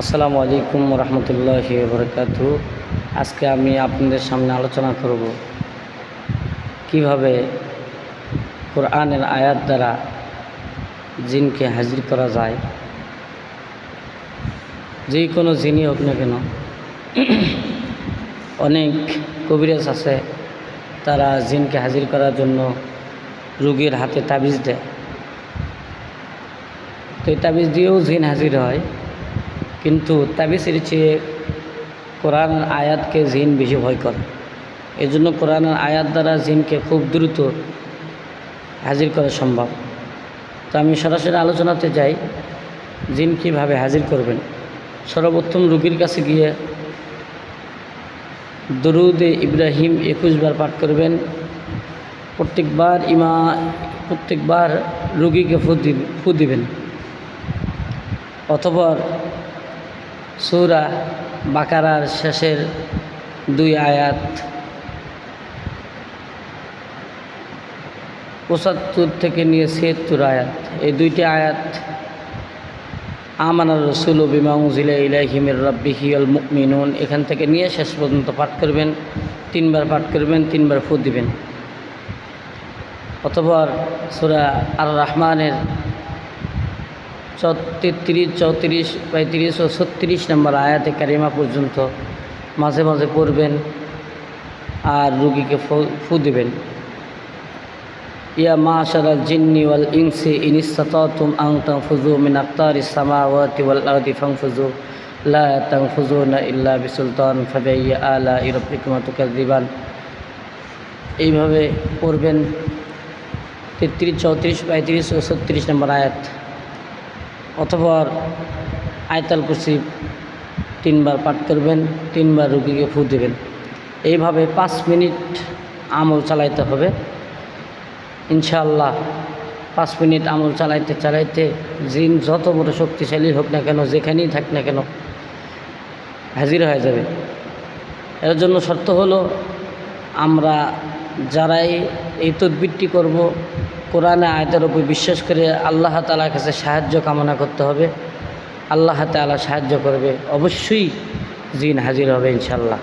আসসালামু আলাইকুম রহমতুল্লাহ বরকাত আজকে আমি আপনাদের সামনে আলোচনা করব কীভাবে কোরআনের আয়াত দ্বারা জিনকে হাজির করা যায়। যে কোনো জিনই হোক না কেন, অনেক কবিরাজ আছে, তারা জিনকে হাজির করার জন্য রুগীর হাতে তাবিজ দেয়। তো এই তাবিজ দিয়েও জিন হাজির হয়। কিন্তু তাবিজের চেয়ে কোরআনের আয়াতকে জিন বেশি ভয় করে। এই জন্য কোরআনের আয়াত দ্বারা জিনকে খুব দ্রুত হাজির করা সম্ভব। তো আমি সরাসরি আলোচনাতে যাই, জিন কীভাবে হাজির করবেন। সর্বপ্রথম রুগীর কাছে গিয়ে দরুদে ইব্রাহিম একুশবার পাঠ করবেন। প্রত্যেকবার ইমা, প্রত্যেকবার রুগীকে ফু দিবেন। অথবা সৌরা বাকারার শেষের দুই আয়াত। পঁচাত্তর থেকে নিয়ে ছিয়াত্তর আয়াত। এই দুইটি আয়াত, আমানার রসুল বিমা উজিলা ইলাহিমের রব্বিহি আল মুকমিনুন এখান থেকে নিয়ে শেষ পর্যন্ত পাঠ করবেন, তিনবার পাঠ করবেন, তিনবার ফু দিবেন। অথবা সুরা আর রহমানের তেত্রিশ চৌত্রিশ, পঁয়ত্রিশ ও ছত্রিশ নম্বর আয়াতে কারিমা পর্যন্ত মাঝে মাঝে পড়বেন আর রুগীকে ফু দিবেন। ইয়া মাশারাল জিন্নি ওয়াল ইনসি ইনিস্তাতুম আং তানফুজু মিন আক্তারি সামাওয়াতি ওয়াল আরদি ফানফুজু লা তানফুজুনা ইল্লা বিসুলতান, ফাবিআইয়ি আলাই রাব্বিকুমা তুকাযযিবান এইভাবে পড়বেন। তেত্রিশ, চৌত্রিশ, পঁয়ত্রিশ ও ছত্রিশ নম্বর আয়াত। অথবা আয়তাল কুরসি তিনবার পাঠ করবেন, তিনবার রুগীকে ফু দেবেন। এইভাবে পাঁচ মিনিট আমল চালাইতে হবে। ইনশাল্লাহ পাঁচ মিনিট আমল চালাইতে চালাইতে জিন যত বড় শক্তিশালী হোক না কেন, যেখানেই থাক না কেন, হাজির হয়ে যাবে। এর জন্য শর্ত হলো, আমরা যারাই এই তদবিরটি করব, কোরআনে আয়তের উপর বিশ্বাস করে আল্লাহ তালার কাছে সাহায্য কামনা করতে হবে। আল্লাহ তালা সাহায্য করবে। অবশ্যই জিন হাজির হবে ইনশাল্লাহ